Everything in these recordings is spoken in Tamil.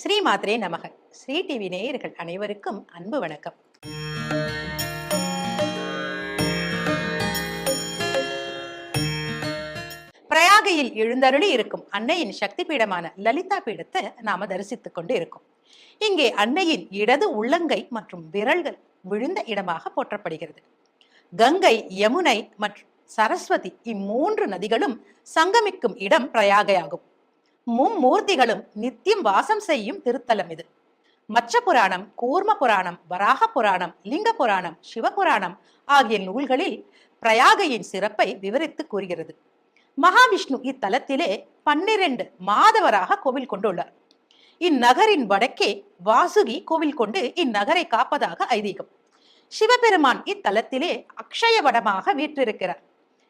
ஸ்ரீ மாத்ரே நமக. ஸ்ரீ டிவி நேயர்கள் அனைவருக்கும் அன்பு வணக்கம். பிரயாகையில் எழுந்தருளி இருக்கும் அன்னையின் சக்தி பீடமான லலிதா பீடத்தை நாம தரிசித்துக் கொண்டு இருக்கோம். இங்கே அன்னையின் இடது உள்ளங்கை மற்றும் விரல்கள் விழுந்த இடமாக போற்றப்படுகிறது. கங்கை யமுனை மற்றும் சரஸ்வதி இம்மூன்று நதிகளும் சங்கமிக்கும் இடம் பிரயாகையாகும். மும்மூர்த்திகளும் நித்தியம் வாசம் செய்யும் திருத்தலம் இது. மச்ச புராணம் கூர்ம புராணம் வராக புராணம் லிங்க புராணம் சிவபுராணம் ஆகிய நூல்களில் பிரயாகையின் சிறப்பை விவரித்து கூறுகிறது. மகாவிஷ்ணு இத்தலத்திலே பன்னிரண்டு மாதவராக கோவில் கொண்டுள்ளார். இந்நகரின் வடக்கே வாசுகி கோவில் கொண்டு இந்நகரை காப்பதாக ஐதீகம். சிவபெருமான் இத்தலத்திலே அக்ஷய வடமாக வீற்றிருக்கிறார்.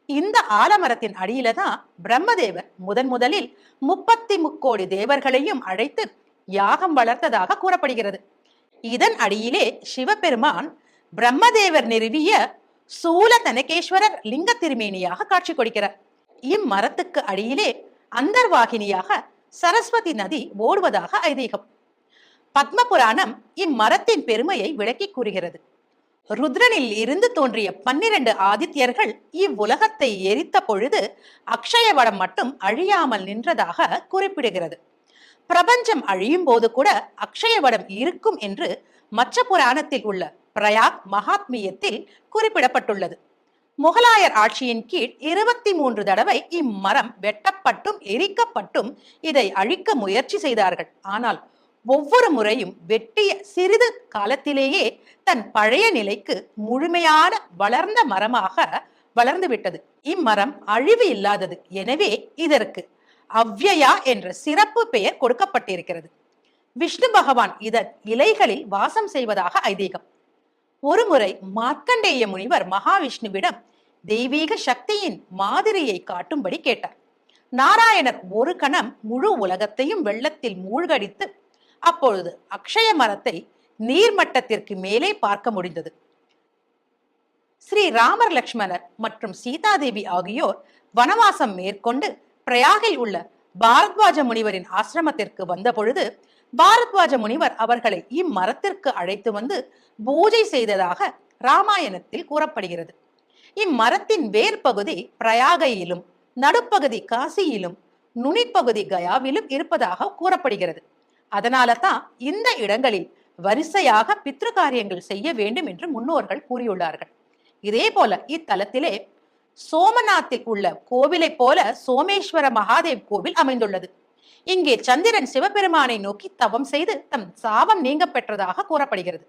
இந்த ஆலமரத்தின் அடியில தான் பிரம்மதேவர் முதன் முதலில் முப்பத்தி முக்கோடி தேவர்களையும் அழைத்து யாகம் வளர்த்ததாக கூறப்படுகிறது. இதன் அடியிலே சிவபெருமான் பிரம்மதேவர் நிறுவிய சூல தனகேஸ்வரர் லிங்க திருமேனியாக காட்சி கொடுக்கிறார். இம்மரத்துக்கு அடியிலே அந்தர்வாகினியாக சரஸ்வதி நதி ஓடுவதாக ஐதீகம். பத்ம புராணம் இம்மரத்தின் பெருமையை விளக்கி கூறுகிறது. ருத்ரனில் இருந்து தோன்றிய பன்னிரண்டு ஆதித்யர்கள் இவ்வுலகத்தை எரித்த பொழுது அக்ஷயவடம் மட்டும் அழியாமல் நின்றதாக குறிப்பிடுகிறது. பிரபஞ்சம் அழியும் போது கூட அக்ஷயவடம் இருக்கும் என்று மற்ற புராணத்தில் உள்ள பிரயாக் மகாத்மியத்தில் குறிப்பிடப்பட்டுள்ளது. முகலாயர் ஆட்சியின் கீழ் இருபத்தி மூன்று தடவை இம்மரம் வெட்டப்பட்டும் எரிக்கப்பட்டும் இதை அழிக்க முயற்சி செய்தார்கள். ஆனால் ஒவ்வொரு முறையும் வெட்டிய சிறிது காலத்திலேயே தன் பழைய நிலைக்கு முழுமையான வளர்ந்த மரமாக வளர்ந்து விட்டது. இம்மரம் அழிவு இல்லாதது. எனவே இதற்கு அவ்யயா என்ற சிறப்பு பெயர் கொடுக்கப்பட்டிருக்கிறது. விஷ்ணு பகவான் இதன் இலைகளில் வாசம் செய்வதாக ஐதீகம். ஒருமுறை மார்க்கண்டேய முனிவர் மகாவிஷ்ணுவிடம் தெய்வீக சக்தியின் மாதிரியை காட்டும்படி கேட்டார். நாராயணர் ஒரு கணம் முழு உலகத்தையும் வெள்ளத்தில் மூழ்கடித்து அப்பொழுது அக்ஷய மரத்தை நீர்மட்டத்திற்கு மேலே பார்க்க முடிந்தது. ஸ்ரீ ராமர் லக்ஷ்மணர் மற்றும் சீதாதேவி ஆகியோர் வனவாசம் மேற்கொண்டு பிரயாகில் உள்ள பாரத்வாஜ முனிவரின் ஆசிரமத்திற்கு வந்த பொழுது பாரத்வாஜ முனிவர் அவர்களை இம்மரத்திற்கு அழைத்து வந்து பூஜை செய்ததாக ராமாயணத்தில் கூறப்படுகிறது. இம்மரத்தின் வேர் பகுதி பிரயாகையிலும் நடுப்பகுதி காசியிலும் நுனிப்பகுதி கயாவிலும் இருப்பதாக கூறப்படுகிறது. அதனால தான் இந்த இடங்களில் வரிசையாக பித்ரு காரியங்கள் செய்ய வேண்டும் என்று முன்னோர்கள் கூறியுள்ளார்கள். இதே போல இத்தலத்திலே சோமநாத்தில் உள்ள கோவிலை போல சோமேஸ்வர மகாதேவ் கோவில் அமைந்துள்ளது. இங்கே சந்திரன் சிவபெருமானை நோக்கி தவம் செய்து தம் சாபம் நீங்க பெற்றதாக கூறப்படுகிறது.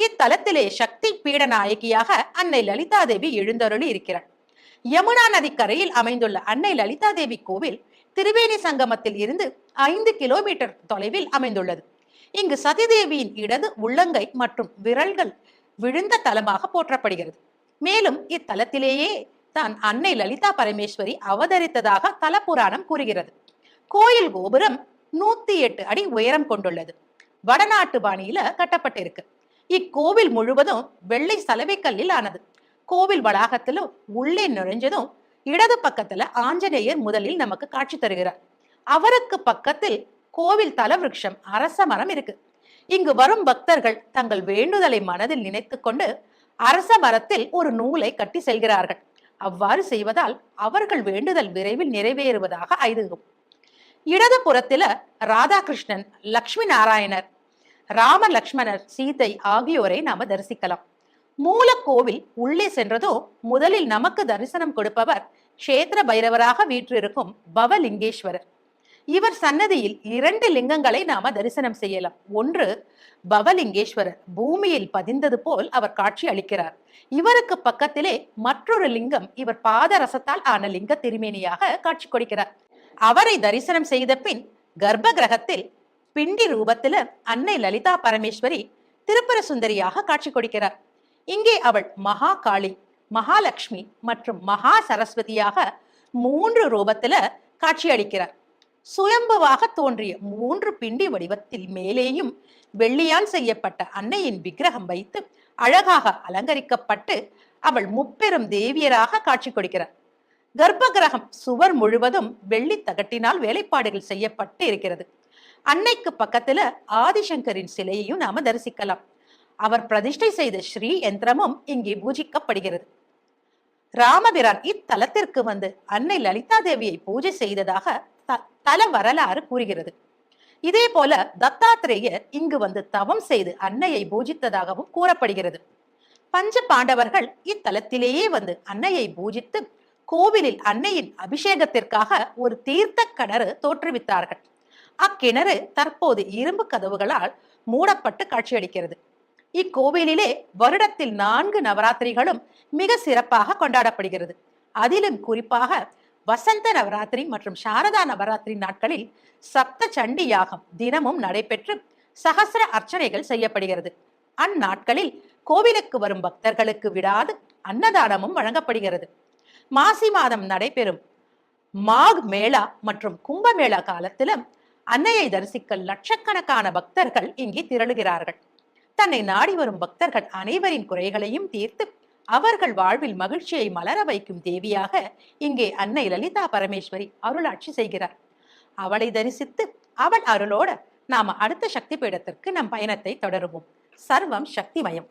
இத்தலத்திலே சக்தி பீட நாயகியாக அன்னை லலிதா தேவி எழுந்தருளி இருக்கிறார் யமுனா நதி கரையில் அமைந்துள்ள அன்னை லலிதா தேவி கோவில் திரிவேணி சங்கமத்தில் இருந்து ஐந்து கிலோமீட்டர் தொலைவில் அமைந்துள்ளது. இங்கு சதிதேவியின் இடது உள்ளங்கை மற்றும் விரல்கள் விழுந்த தலமாக போற்றப்படுகிறது. மேலும் இத்தலத்திலேயே தான் அன்னை லலிதா பரமேஸ்வரி அவதரித்ததாக தல புராணம் கூறுகிறது. கோயில் கோபுரம் நூத்தி எட்டு அடி உயரம் கொண்டுள்ளது. வடநாட்டு பாணியில கட்டப்பட்டிருக்கு. இக்கோவில் முழுவதும் வெள்ளை சலவை கல்லில் ஆனது. கோவில் வளாகத்திலும் உள்ளே நுழைஞ்சதும் இடது பக்கத்துல ஆஞ்சநேயர் முதலில் நமக்கு காட்சி தருகிறார். அவருக்கு பக்கத்தில் கோவில் தலவிருட்சம் அரச மரம் இருக்கு. இங்கு வரும் பக்தர்கள் தங்கள் வேண்டுதலை மனதில் நினைத்து கொண்டு அரச மரத்தில் ஒரு நூலை கட்டி செல்கிறார்கள். அவ்வாறு செய்வதால் அவர்கள் வேண்டுதல் விரைவில் நிறைவேறுவதாக ஐதுகும். இடது புறத்தில ராதாகிருஷ்ணன் லக்ஷ்மி நாராயணர் ராம லக்ஷ்மணர் சீதை ஆகியோரை நாம தரிசிக்கலாம். மூலக்கோவில் உள்ளே சென்றதோ முதலில் நமக்கு தரிசனம் கொடுப்பவர் கஷேத்திர பைரவராக வீற்றிருக்கும் பவலிங்கேஸ்வரர். இவர் சன்னதியில் இரண்டு லிங்கங்களை நாம தரிசனம் செய்யலாம். ஒன்று பவலிங்கேஸ்வரர் பூமியில் பதிந்தது போல் அவர் காட்சி அளிக்கிறார். இவருக்கு பக்கத்திலே மற்றொரு லிங்கம் இவர் பாதரசத்தால் ஆன லிங்க திருமேனியாக காட்சி கொடுக்கிறார். அவரை தரிசனம் செய்த பின் கர்ப்ப கிரகத்தில் பிண்டி ரூபத்தில் அன்னை லலிதா பரமேஸ்வரி திருப்பர சுந்தரியாக காட்சி கொடுக்கிறார். இங்கே அவள் மகா காளி மகாலட்சுமி மற்றும் மகா சரஸ்வதியாக மூன்று ரூபத்துல காட்சியளிக்கிறார். சுயம்புவாக தோன்றிய மூன்று பிண்டி வடிவத்தில் மேலேயும் வெள்ளியால் செய்யப்பட்ட அன்னையின் விக்கிரகம் வைத்து அழகாக அலங்கரிக்கப்பட்டு அவள் முப்பெரும் தேவியராக காட்சி கொடுக்கிறார். கர்ப்ப கிரகம் சுவர் முழுவதும் வெள்ளி தகட்டினால் வேலைப்பாடுகள் செய்யப்பட்டு இருக்கிறது. அன்னைக்கு பக்கத்துல ஆதிசங்கரின் சிலையையும் நாம தரிசிக்கலாம். அவர் பிரதிஷ்டை செய்த ஸ்ரீ யந்திரமும் இங்கே பூஜிக்கப்படுகிறது. ராமபிரான் இத்தலத்திற்கு வந்து அன்னை லலிதா தேவியை பூஜை செய்ததாக த- தல வரலாறு கூறுகிறது. இதே போல தத்தாத்திரேயர் இங்கு வந்து தவம் செய்து அன்னையை பூஜித்ததாகவும் கூறப்படுகிறது. பஞ்ச பாண்டவர்கள் இத்தலத்திலேயே வந்து அன்னையை பூஜித்து கோவிலில் அன்னையின் அபிஷேகத்திற்காக ஒரு தீர்த்த கிணறு தோற்றுவித்தார்கள். அக்கிணறு தற்போது இரும்பு கதவுகளால் மூடப்பட்டு காட்சியளிக்கிறது. இக்கோவிலிலே வருடத்தில் நான்கு நவராத்திரிகளும் மிக சிறப்பாக கொண்டாடப்படுகிறது. அதிலும் குறிப்பாக வசந்த நவராத்திரி மற்றும் சாரதா நவராத்திரி நாட்களில் சப்த சண்டி யாகம் தினமும் நடைபெற்று சகசர அர்ச்சனைகள் செய்யப்படுகிறது. அந்நாட்களில் கோவிலுக்கு வரும் பக்தர்களுக்கு விடாது அன்னதானமும் வழங்கப்படுகிறது. மாசி மாதம் நடைபெறும் மாக் மேளா மற்றும் கும்பமேளா காலத்திலும் அன்னையை தரிசிக்க லட்சக்கணக்கான பக்தர்கள் இங்கே திரளுகிறார்கள். தன்னை நாடி வரும் பக்தர்கள் அனைவரின் குறைகளையும் தீர்த்து அவர்கள் வாழ்வில் மகிழ்ச்சியை மலர வைக்கும் தேவியாக இங்கே அன்னை லலிதா பரமேஸ்வரி அருளாட்சி செய்கிறார். அவளை தரிசித்து அவள் அருளோட நாம அடுத்த சக்தி பீடத்திற்கு நம் பயணத்தை தொடருவோம். சர்வம் சக்திமயம்.